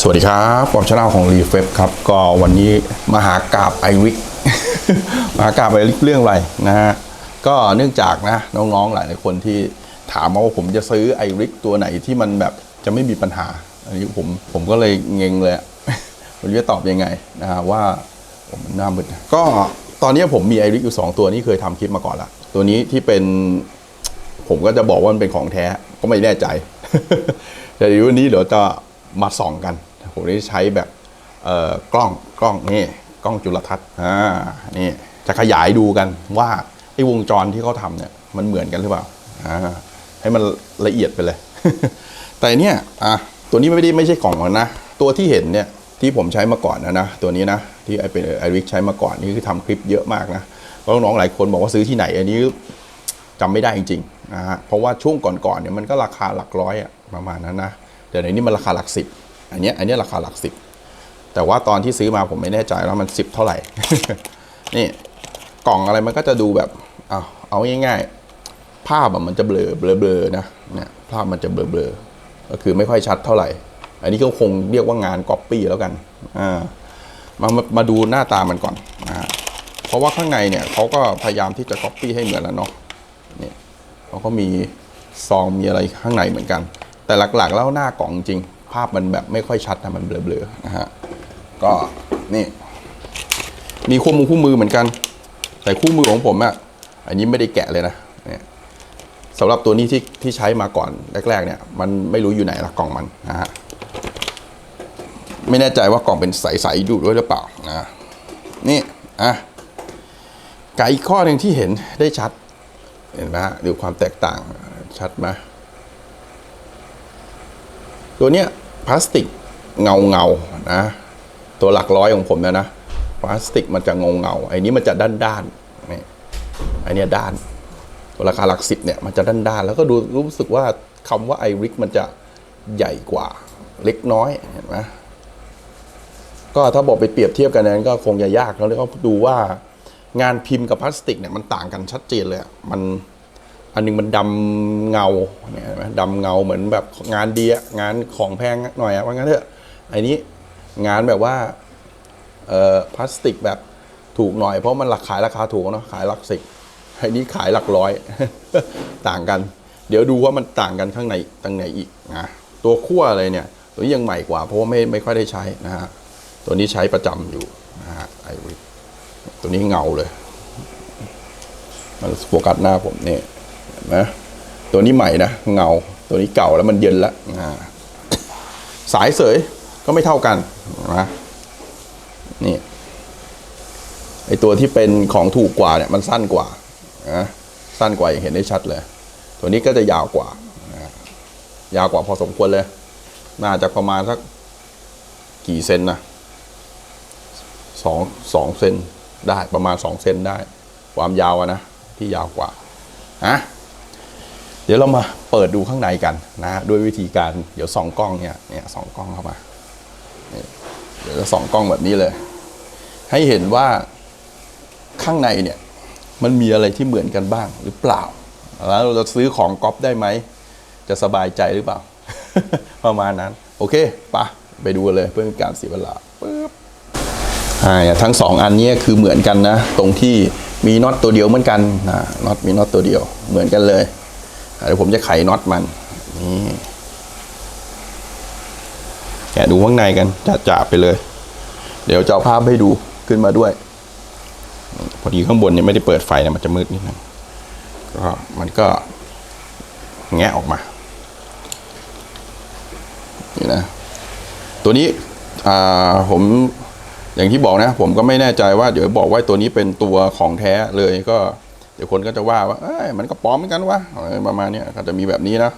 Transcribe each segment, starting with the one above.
สวัสดีครับผมชาแนลของรีเฟบครับ ก็วันนี้มาหากราบไอริกมาหากราบไอริกเรื่องอะไรนะฮะ ก็เนื่องจากนะน้องๆหลายๆคนที่ถามมาว่าผมจะซื้อไอริกตัวไหนที่มันแบบจะไม่มีปัญหา อันนี้ผมผมก็เลยเงงเลยอะไม่รู้จะตอบยังไงนะฮะว่าผมหน้ามึนก็ตอนนี้ผมมีไอริกอยู่ 2 ตัวนี้เคยทำคลิปมาก่อนละตัวนี้ที่เป็น ผมก็จะบอกว่ามันเป็นของแท้ก็ไม่แน่ใจ แต่เดี๋ยววันนี้เดี๋ยวจะมาส่องกัน ผมได้ใช้แบบกล้องกล้องนี่กล้องจุลทรรศน์อ่านี่จะขยายดูกันว่าไอ้วงจรที่เขาทำเนี่ยมันเหมือนกันหรือเปล่าอ่าให้มันละเอียดไปเลย แต่เนี่ยอะตัวนี้ไม่ได้ไม่ใช่ของนะ ตัวที่เห็นเนี่ยที่ผมใช้มาก่อนนะนะตัวนี้นะที่ไอเป็นไอริกใช้มาก่อนนี่คือทำคลิปเยอะมากนะเพราะน้องๆหลายคนบอกว่าซื้อที่ไหน อันนี้จำไม่ได้จริงๆนะฮะเพราะว่าช่วงก่อนๆเนี่ยมันก็ราคาหลักร้อยอะประมาณนั้นนะเดี๋ยวในนี้มันราคาหลักสิบ อันเนี้ยอันเนี้ยราคาหลักสิบแต่ว่าตอนที่ซื้อมาผมไม่แน่ใจว่ามันสิบเท่าไหร่ นี่กล่องอะไรมันก็จะดูแบบเอาเอาง่ายๆ ภาพอะมันจะเบลอเบลอเบลอนะเนี่ยภาพมันจะเบลอเบลอก็คือไม่ค่อยชัดเท่าไหร่ อันนี้ก็คงเรียกว่างานก๊อปปี้แล้วกันอ่ามามามาดูหน้าตามันก่อนนะฮะเพราะว่าข้างในเนี่ยเขาก็พยายามที่จะก๊อปปี้ให้เหมือนแล้วเนาะเนี่ยเขาก็มีซองมีอะไรข้างในเหมือนกัน แต่หลักๆแล้วหน้ากล่องจริง ภาพมันแบบไม่ค่อยชัดนะมันเบลอๆนะฮะก็นี่ มีคู่มือคู่มือเหมือนกัน แต่คู่มือของผมอะอันนี้ไม่ได้แกะเลยนะเนี่ยสำหรับตัวนี้ที่ที่ใช้มาก่อนแรกๆ เนี่ย มันไม่รู้อยู่ไหนละกล่องมันนะฮะไม่แน่ใจว่ากล่องเป็นใสๆดูด้วยหรือเปล่านะนี่อะกับอีกข้อหนึ่งที่เห็นได้ชัด เห็นไหมฮะดูความแตกต่างชัดไหมตัวเนี้ย พลาสติกเงาเงานะตัวหลักร้อยของผมเนยนะพลาสติกมันจะเงาเงาไอ้นี้มันจะด้านด้านๆนี่ไอ้เนี้ยด้าน ตัวราคาหลักสิบเนี่ยมันจะด้านด้านๆแล้วก็ดูรู้สึกว่าคำว่าไอริกมันจะใหญ่กว่าเล็กน้อยเห็นไหมก็ถ้าบอกไปเปรียบเทียบกันนั้นก็คงจะยากแล้วก็ดูว่างานพิมพ์กับพลาสติกเนี่ยมันต่างกันชัดเจนเลยมัน อันหนึงมันดำเงาเนี่ยนไหมดำเงาเหมือนแบบงานดีอะงานของแพงหน่อยอะว่างั้นเถอะไอ้นี้งานแบบว่าเอ่อพลาสติกแบบถูกหน่อยเพราะมันราคายราคาถูกเนาะขายหลักสิบไอ้นี้ขายหลักร้อยต่างกัน เดี๋ยวดูว่ามันต่างกันข้างในตรงไหนอีกนะตัวขั้วอะไรเนี่ย ตัวนี้ยังใหม่กว่าเพราะว่าไม่ไม่ค่อยได้ใช้นะฮะตัวนี้ใช้ประจำอยู่นะฮะไอริตัวนี้เงาเลยมันโฟกัสหน้าผมเนี่ย นไหมตัวนี้ใหม่นะเงาตัวนี้เก่าแล้วมันเย็นแล้วสายเสยก็ไม่เท่ากันนะนี่ไอตัวที่เป็นของถูกกว่าเนี่ยมันสั้นกว่านะสั้นกว่าอย่างเห็นได้ชัดเลย ตัวนี้ก็จะยาวกว่านะยาวกว่าพอสมควรเลย น่าจะประมาณสักกี่เซนนะสองสองเซนได้ประมาณสองเซนได้ ความยาวอะนะที่ยาวกว่าอะ เดี๋ยวเรามาเปิดดูข้างในกันนะด้วยวิธีการเดี๋ยวส่องกล้องเนี่ยเนี่ยส่องกล้องเข้ามาเดี๋ยวจะส่องกล้องแบบนี้เลย ให้เห็นว่าข้างในเนี่ยมันมีอะไรที่เหมือนกันบ้างหรือเปล่า แล้วเราจะซื้อของก๊อปได้ไหม จะสบายใจหรือเปล่า ประมาณนั้น โอเคปะไปดูกันเลยเพื่อเป็นการเสียเวลาปึ๊บอ่าทั้งสองอันนี้คือเหมือนกันนะ ตรงที่มีน็อตตัวเดียวเหมือนกันนะน็อตมีน็อตตัวเดียวเหมือนกันเลย เดี๋ยวผมจะไขน็อตมันนี่แกะดูข้างในกันจ่าๆไปเลย เดี๋ยวจะเอาภาพให้ดูขึ้นมาด้วย พอดีข้างบนเนี่ยไม่ได้เปิดไฟนะมันจะมืดนิดนึงก็มันก็แงะออกมา นี่นะ ตัวนี้อ่าผมอย่างที่บอกนะ ผมก็ไม่แน่ใจว่า เดี๋ยวบอกว่าตัวนี้เป็นตัวของแท้เลยก็ เดี๋ยวคนก็จะว่าว่าเอ้ยมันก็ปลอมเหมือนกันวะอะไรประมาณนี้ก็จะมีแบบนี้นะ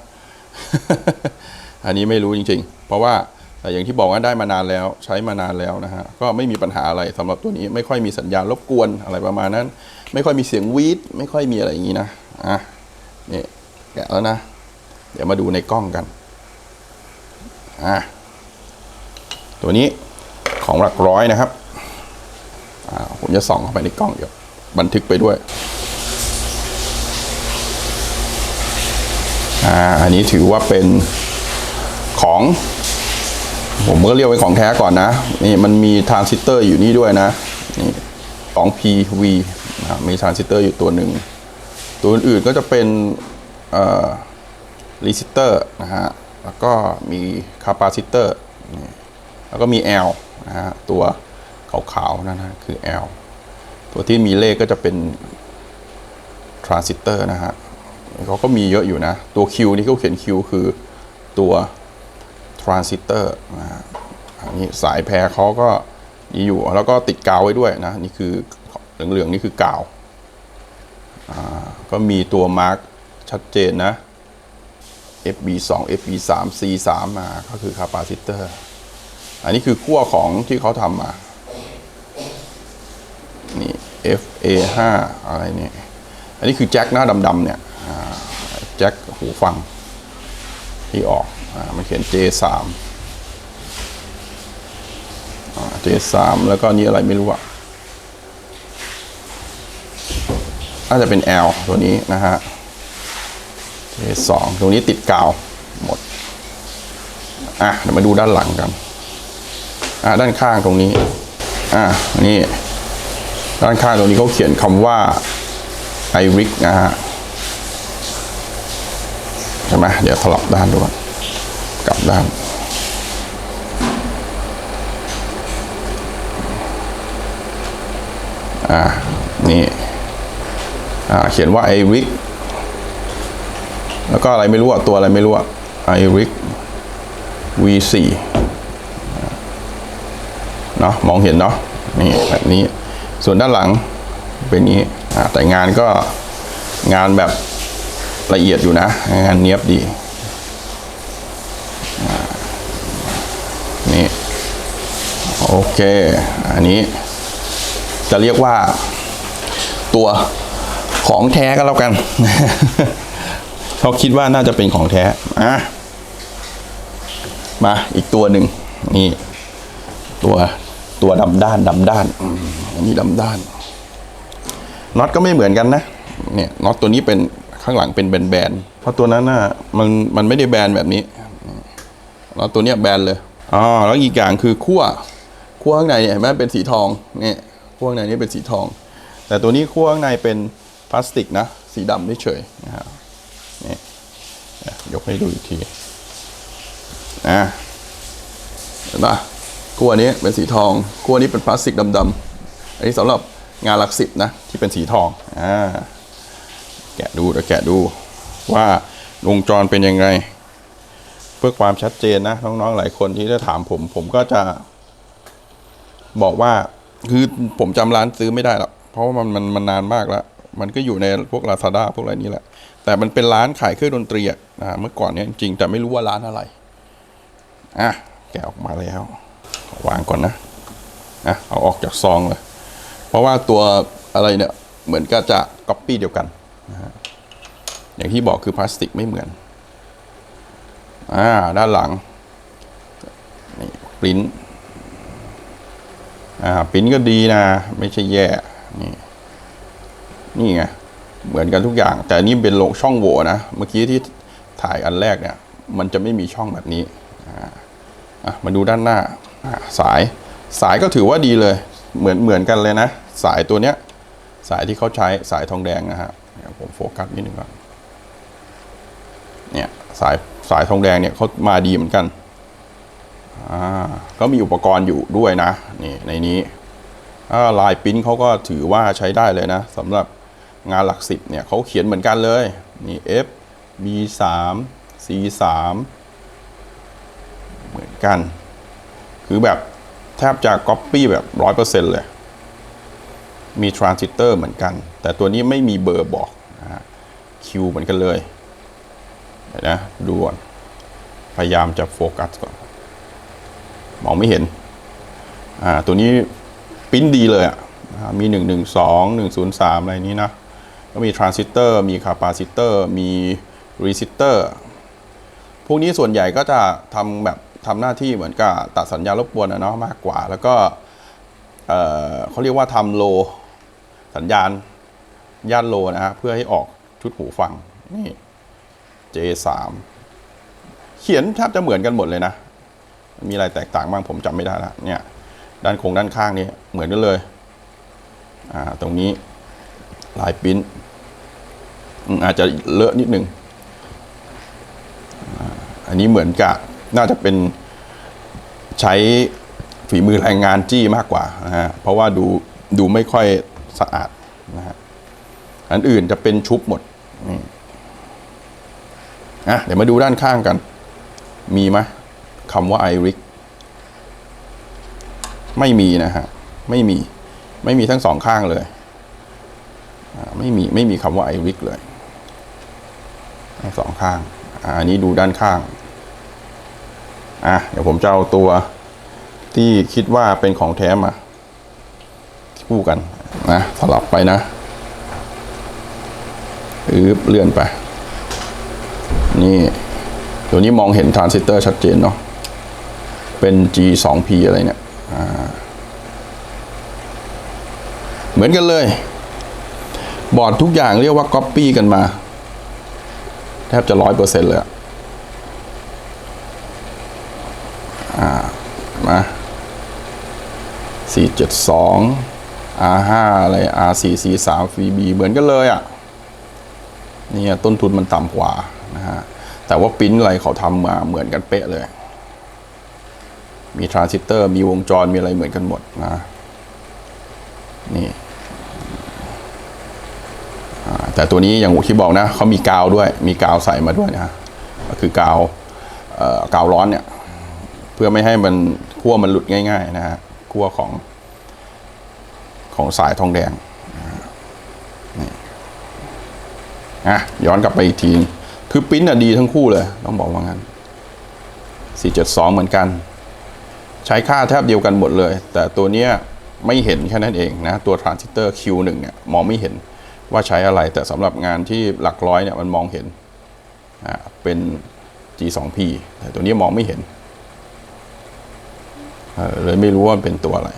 อันนี้ไม่รู้จริง ๆ เพราะว่าแต่อย่างที่บอกว่าได้มานานแล้วใช้มานานแล้วนะฮะก็ไม่มีปัญหาอะไรสำหรับตัวนี้ไม่ค่อยมีสัญญาณรบกวนอะไรประมาณนั้น ไม่ค่อยมีเสียงวีดไม่ค่อยมีอะไรอย่างนี้นะอะนี่แกะแล้วนะ เดี๋ยวมาดูในกล้องกันอะตัวนี้ของหลักร้อยนะครับอ่าผมจะส่องเข้าไปในกล้องเดี๋ยวบันทึกไปด้วย อ่าอันนี้ถือว่าเป็นของ ผมก็เรียกเป็นของแท้ก่อนนะ นี่มันมีทรานซิสเตอร์อยู่นี่ด้วยนะนี่ของ PV มีทรานซิสเตอร์อยู่ตัวหนึ่ง ตัวอื่นๆก็จะเป็นเอ่อรีซิสเตอร์นะฮะ แล้วก็มีคาปาซิเตอร์แล้วก็มี L นะฮะ ตัวขาวๆนั่นนะคือ L ตัวที่มีเลขก็จะเป็นทรานซิสเตอร์นะฮะ เขาก็มีเยอะอยู่นะ ตัว Q นี่เขาเขียน Q คือตัวทรานซิสเตอร์อันนี้สายแพรเขาก็มีอยู่ แล้วก็ติดกาวไว้ด้วยนะ นี่คือเหลืองๆนี่คือกาวก็มีตัวมาร์กชัดเจนนะ FB 2 FB 3 C 3มาก็คือคาปาซิเตอร์ อันนี้คือขั้วของที่เขาทำมา นี่ FA 5อะไรเนี่ย อันนี้คือแจ็คหน้าดำๆเนี่ย แจ็คหูฟังที่ออกอามันเขียน J 3 J 3 แล้วก็นี่อะไรไม่รู้อะน่าจะเป็น L ตัวนี้นะฮะ J2 ตรงนี้ติดกาวหมด อะเดี๋ยวมาดูด้านหลังกัน อะด้านข้างตรงนี้ อะนี่ ด้านข้างตรงนี้เขาเขียนคำว่า iRig นะฮะ ใช่ไหมเดี๋ยวสลับด้านดูก่อนกลับด้าน อะนี่ อ่า เขียนว่าไอริก แล้วก็อะไรไม่รู้อะตัวอะไรไม่รู้อะไอริก V4 เนาะมองเห็นเนาะนี่แบบนี้ ส่วนด้านหลังเป็นนี้แต่งานก็งานแบบ ละเอียดอยู่นะงานเนี้ยบดีนี่โอเค อันนี้ จะเรียกว่าตัวของแท้ก็แล้วกันเขาคิดว่าน่าจะเป็นของแท้อะมาอีกตัวหนึ่งนี่ ตัวตัวดำด้านดำด้านอันนี้ดำด้านน็อตก็ไม่เหมือนกันนะเนี่ยน็อตตัวนี้เป็น ข้างหลังเป็นแบนๆเพราะตัวนั้นน่ะมันมันไม่ได้แบนแบบนี้น็อตตัวเนี้ยแบนเลยอ๋อแล้วอีกอย่างคือขั้วขั้วข้างในเนี่ยเห็นไหมเป็นสีทองเนี่ยขั้วข้างในนี่เป็นสีทอง แต่ตัวนี้ขั้วข้างในเป็นพลาสติกนะ สีดำเฉยๆนะครับนี่ยกให้ดูอีกทีนะเห็นปะขั้วนี้เป็นสีทองขั้วนี้เป็นพลาสติกดำๆอันนี้สำหรับงานหลักสิบนะที่เป็นสีทองอ่า แกะดูเดี๋ยวแกะดูว่าวงจรเป็นยังไง เพื่อความชัดเจนนะน้องๆหลายคนที่จะถามผม ผมก็จะ บอกว่าคือผมจำร้านซื้อไม่ได้หรอกเพราะว่ามันมันมันนานมากแล้ว มันก็อยู่ในพวก Lazada พวกอะไรนี้แหละ แต่มันเป็นร้านขายเครื่องดนตรีอะนะเมื่อก่อนเนี้ยจริงๆแต่ไม่รู้ว่าร้านอะไรอะแกะออกมาแล้ววางก่อนนะอะเอาออกจากซองเลย เพราะว่าตัวอะไรเนี่ย เหมือนก็จะก๊อปปี้เดียวกัน นะฮะอย่างที่บอกคือพลาสติกไม่เหมือนอ่าด้านหลังนี่ปริ้นอ่าปริ้นก็ดีนะ ไม่ใช่แย่นี่นี่ไงเหมือนกันทุกอย่าง แต่นี่เป็นลงช่องโหว่นะ เมื่อกี้ที่ถ่ายอันแรกเนี่ย มันจะไม่มีช่องแบบนี้อ่าอะมาดูด้านหน้าสายสายก็ถือว่าดีเลย เหมือนเหมือนกันเลยนะ สายตัวเนี้ย สายที่เขาใช้สายทองแดงนะฮะเดี๋ยว ผมโฟกัสนิดนึงก่อนเนี่ยสายสายทองแดงเนี่ยเขามาดีเหมือนกันอ่าก็มีอุปกรณ์อยู่ด้วยนะนี่ในนี้ลายปิ้นเขาก็ถือว่าใช้ได้เลยนะสำหรับงานหลักสิบเนี่ยเขาเขียนเหมือนกันเลยนี่ F B 3 C 3เหมือนกัน คือแบบแทบจะก๊อปปี้แบบร้อยเปอร์เซ็นต์เลย มีทรานซิสเตอร์เหมือนกัน แต่ตัวนี้ไม่มีเบอร์บอกนะฮะคิวเหมือนกันเลยนะดูก่อนพยายามจะโฟกัสก่อน มองไม่เห็นอ่าตัวนี้ปิ้นดีเลยอะมีหนึ่งหนึ่งสองหนึ่งศูนย์สามอะไรนี้นะ ก็มีทรานซิสเตอร์ มีคาปาซิเตอร์ มีรีซิสเตอร์ พวกนี้ส่วนใหญ่ก็จะทำแบบทำหน้าที่เหมือนกับตัดสัญญาณรบกวนนะเนาะมากกว่า แล้วก็ เออเขาเรียกว่าทำโล สัญญาณย่านโลนะฮะเพื่อให้ออกชุดหูฟัง นี่ J3 เขียนแทบจะเหมือนกันหมดเลยนะ มีอะไรแตกต่างบ้างผมจำไม่ได้ละเนี่ย ด้านโครงด้านข้างนี่เหมือนกันเลย อ่า ตรงนี้ลายปริ้นอืมอาจจะเลอะนิดนึงอันนี้เหมือนกับน่าจะเป็นใช้ฝีมือแรงงานจี้มากกว่านะฮะเพราะว่าดูดูไม่ค่อย สะอาดนะฮะอันอื่นจะเป็นชุบหมดนี่อะเดี๋ยวมาดูด้านข้างกัน มีไหมคำว่าไอริกไม่มีนะฮะไม่มีไม่มีทั้งสองข้างเลยไม่มีไม่มีคำว่าไอริกเลยทั้งสองข้างอันนี้ดูด้านข้างอะเดี๋ยวผมจะเอาตัวที่คิดว่าเป็นของแท้มาคู่กัน นะสลับไปนะอืบเลื่อนไป นี่ตัวนี้มองเห็นทรานซิสเตอร์ชัดเจนเนาะเป็น G2P อะไรเนี่ยเหมือนกันเลย บอร์ดทุกอย่างเรียกว่าก๊อปปี้กันมา แทบจะร้อยเปอร์เซ็นต์เลยอะอ่ามาสี่จ็ดสอง R5 อะไร R4 C3 VB เหมือนกันเลยอะ่ะนี่ต้นทุนมันต่ำกว่านะฮะแต่ว่าปริ้นอะไรเขาทำมาเหมือนกันเป๊ะเลย มีทรานซิสเตอร์มีวงจรมีอะไรเหมือนกันหมดนะนี่แต่ตัวนี้อย่างที่บอกนะเขามีกาวด้วย มีกาวใส่มาด้วยนะก็คือกาวกาวร้อนเนี่ย เพื่อไม่ให้มันขั้วมันหลุดง่าย ๆ นะฮะขั้วของ ของสายทองแดงนี่อะย้อนกลับไปอีกที คือปิ้นอะดีทั้งคู่เลย ต้องบอกว่างั้น 472 เหมือนกัน ใช้ค่าแทบเดียวกันหมดเลย แต่ตัวเนี้ยไม่เห็นแค่นั้นเองนะ ตัวทรานซิสเตอร์ Q1 เนี่ยมองไม่เห็นว่าใช้อะไร แต่สำหรับงานที่หลักร้อยเนี่ยมันมองเห็นอ่าเป็น G2P แต่ตัวนี้มองไม่เห็นเเลยไม่รู้ว่าเป็นตัวอะไร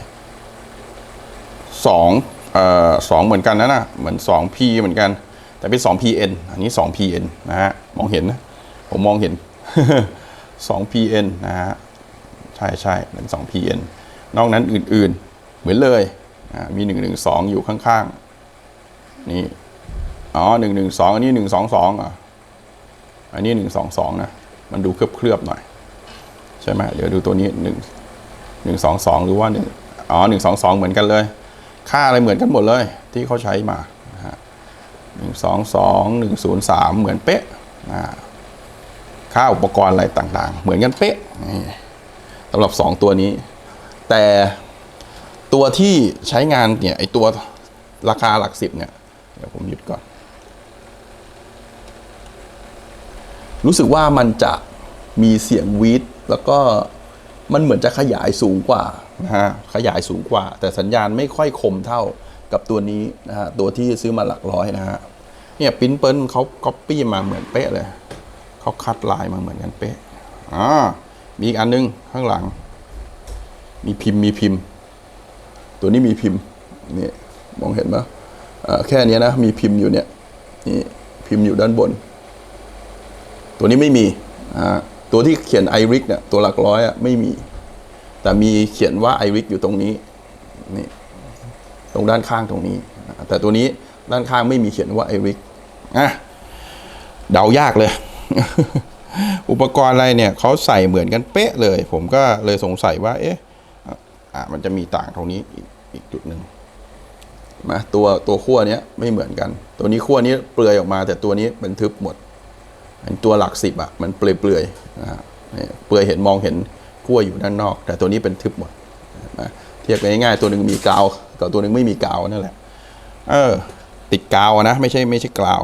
สองเอ่อสองเหมือนกันนะนะเหมือน 2P เหมือนกัน แต่เป็น 2PN อันนี้ 2PN นะฮะมองเห็นนะผมมองเห็น 2PN นะฮะใช่ใช่เป็น 2PN นอกนั้นอื่นๆ เหมือนเลยอ่ามี 112 อยู่ข้างๆ นี่ อ๋อ 112 อันนี้ 122อะอันนี้ 122 นะ มันดูเคลือบๆหน่อย ใช่ไหมเดี๋ยวดูตัวนี้ 1 122 หรือว่า 1 อ๋อ 122 เหมือนกันเลย ค่าอะไรเหมือนกันหมดเลยที่เขาใช้มาหนะฮะ122 103เหมือนเป๊ะค่าอุปกรณ์อะไรต่างๆ เหมือนกันเป๊ะสำหรับ2ตัวนี้ แต่ตัวที่ใช้งานเนี่ยไอตัวราคาหลักสิบเนี่ยเดี๋ยวผมหยุดก่อน รู้สึกว่ามันจะมีเสียงวีดแล้วก็มันเหมือนจะขยายสูงกว่า นะฮะขยายสูงกว่า แต่สัญญาณไม่ค่อยคมเท่ากับตัวนี้นะฮะตัวที่ซื้อมาหลักร้อยนะฮะเนี่ยปิ้นเปิ้ลเขาก๊อปปี้มาเหมือนเป๊ะเลยเขาคัดลายมาเหมือนกันเป๊ะอ่ามีอีกอันนึงข้างหลัง มีพิมพ์มีพิมพ์ ตัวนี้มีพิมพ์นี่มองเห็นไหมอ่อแค่นี้นะมีพิมพ์อยู่เนี่ยนี่พิมพ์อยู่ด้านบน ตัวนี้ไม่มีอ่าตัวที่เขียนไอริกเนี่ยตัวหลักร้อยอะไม่มี แต่มีเขียนว่าไอริกอยู่ตรงนี้นี่ตรงด้านข้างตรงนี้ แต่ตัวนี้ด้านข้างไม่มีเขียนว่าไอริกอะเดายากเลย อุปกรณ์อะไรเนี่ยเขาใส่เหมือนกันเป๊ะเลย ผมก็เลยสงสัยว่า เอ๊ะอะมันจะมีต่างตรงนี้อีกจุดหนึ่งมาตัวตัวขั้วเนี้ยไม่เหมือนกัน ตัวนี้ขั้วนี้เปลือยออกมา แต่ตัวนี้เป็นทึบหมดอันตัวหลักสิบอะมันเปลือยๆนะฮะนี่เปลือยเห็นมองเห็น ขั้วอยู่ด้านนอก แต่ตัวนี้เป็นทึบหมดนะเทียบกันง่ายๆตัวหนึ่งมีกาวกับตัวหนึ่งไม่มีกาวนั่นแหละ เออ ติดกาวนะ ไม่ใช่ไม่ใช่กาว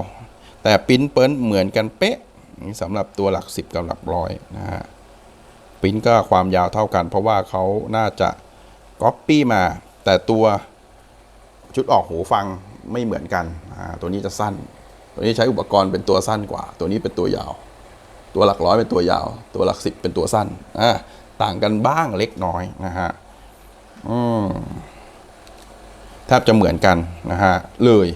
แต่ปิ้นเปิ้ลเหมือนกันเป๊ะสำหรับตัวหลักสิบกับหลักร้อยนะฮะปิ้นก็ความยาวเท่ากัน เพราะว่าเขาน่าจะก๊อปปี้มา แต่ตัวชุดออกหูฟังไม่เหมือนกันตัวนี้จะสั้น ตัวนี้ใช้อุปกรณ์เป็นตัวสั้นกว่า ตัวนี้เป็นตัวยาว ตัวหลักร้อยเป็นตัวยาว ตัวหลักสิบเป็นตัวสั้น ต่างกันบ้างเล็กน้อยนะฮะอืมแทบจะเหมือนกันนะฮะเลย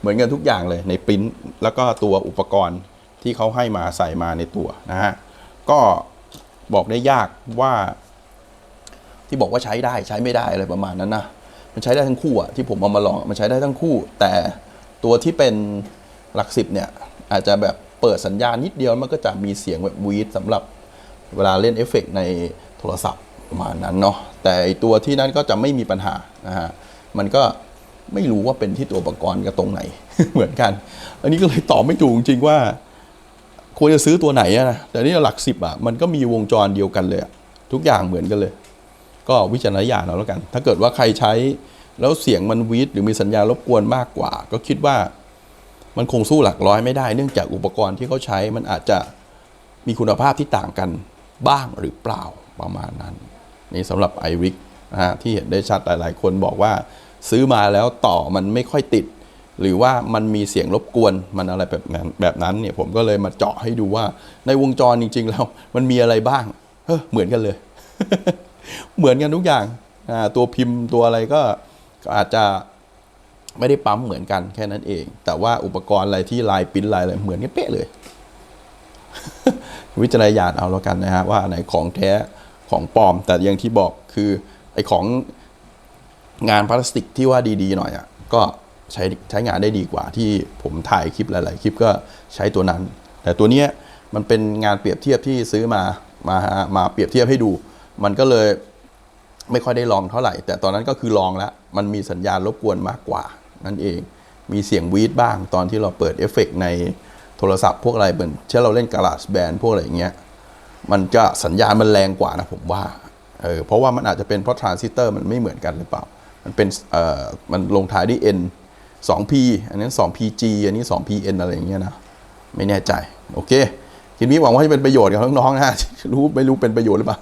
เหมือนกันทุกอย่างเลยในปริ้นแล้วก็ตัวอุปกรณ์ที่เขาให้มาใส่มาในตัวนะฮะก็บอกได้ยากว่า ที่บอกว่าใช้ได้ใช้ไม่ได้อะไรประมาณนั้นนะมันใช้ได้ทั้งคู่อะที่ผมเอามาลองมันใช้ได้ทั้งคู่ แต่ตัวที่เป็นหลักสิบเนี่ย อาจจะแบบเปิดสัญญาณนิดเดียวมันก็จะมีเสียงแบบวีดสำหรับ เวลาเล่นเอฟเฟกต์ในโทรศัพท์ประมาณนั้นเนาะแต่อ้ตัวที่นั้นก็จะไม่มีปัญหานะฮะมันก็ไม่รู้ว่าเป็นที่ตัวอุปกรณ์กับตรงไหน เหมือนกัน อันนี้ก็เลยตอบไม่ถูกจริงว่าควรจะซื้อตัวไหนอะนะแต่นี่หลักสิบอะมันก็มีวงจรเดียวกันเลย ทุกอย่างเหมือนกันเลย ก็วิจารณญาณเอาแล้วกัน ถ้าเกิดว่าใครใช้แล้วเสียงมันวีดหรือมีสัญญาณรบกวนมากกว่า ก็คิดว่ามันคงสู้หลักร้อยไม่ได้ เนื่องจากอุปกรณ์ที่เขาใช้มันอาจจะมีคุณภาพที่ต่างกัน บ้างหรือเปล่าประมาณนั้น นี่สำหรับ i r i c นะฮะที่เห็นได้ชัดหลาย ๆ คนบอกว่า ซื้อมาแล้วต่อมันไม่ค่อยติด หรือว่ามันมีเสียงรบกวนมันอะไรแบบนั้นแบบนั้นเนี่ยผมก็เลยมาเจาะให้ดูว่าในวงจรจริง ๆ แล้วมันมีอะไรบ้างเฮ้อเหมือนกันเลย เหมือนกันทุกอย่างตัวพิมพ์ตัวอะไรก็อาจจะไม่ได้ปั๊มเหมือนกันแค่นั้นเอง แต่ว่าอุปกรณ์อะไรที่ลายปิ้นลายอะไรเหมือนกันเป๊ะเลย วิจารณญาณเอาแล้วกันนะฮะว่าไหนของแท้ของปลอม แต่อย่างที่บอกคือไอของงานพลาสติกที่ว่าดีๆหน่อยอะก็ใช้ใช้งานได้ดีกว่าที่ผมถ่ายคลิปหลาย ๆ คลิปก็ใช้ตัวนั้น แต่ตัวเนี้ยมันเป็นงานเปรียบเทียบที่ซื้อมามามาเปรียบเทียบให้ดู มันก็เลยไม่ค่อยได้ลองเท่าไหร่ แต่ตอนนั้นก็คือลองแล้ว มันมีสัญญาณรบกวนมากกว่านั่นเอง มีเสียงวีดบ้างตอนที่เราเปิดเอฟเฟกต์ใน โทรศัพท์พวกอะไรเหมือนเช่นเราเล่นก a ลาสแบนพวกอะไรอย่างเงี้ยมันจะสัญญาณมันแรงกว่านะผมว่าเออเพราะว่ามันอาจจะเป็นเพราะทรานซิสเตอร์มันไม่เหมือนกันหรือเปล่า มันเป็นเอ่อมันลงท้ายด้วย N 2P อันนั้ 2PG อันนี้ 2PN อะไรอย่างเงี้ยนะไม่แน่ใจ โอเคคลิปนี้หวังว่าจะเป็นประโยชน์กับน้องๆนะรู้ไม่รู้เป็นประโยชน์หรือเปล่า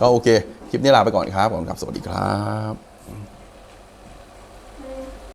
ก็โอเค คลิปนี้ลาไปก่อนครับผมครับ สวัสดีครับ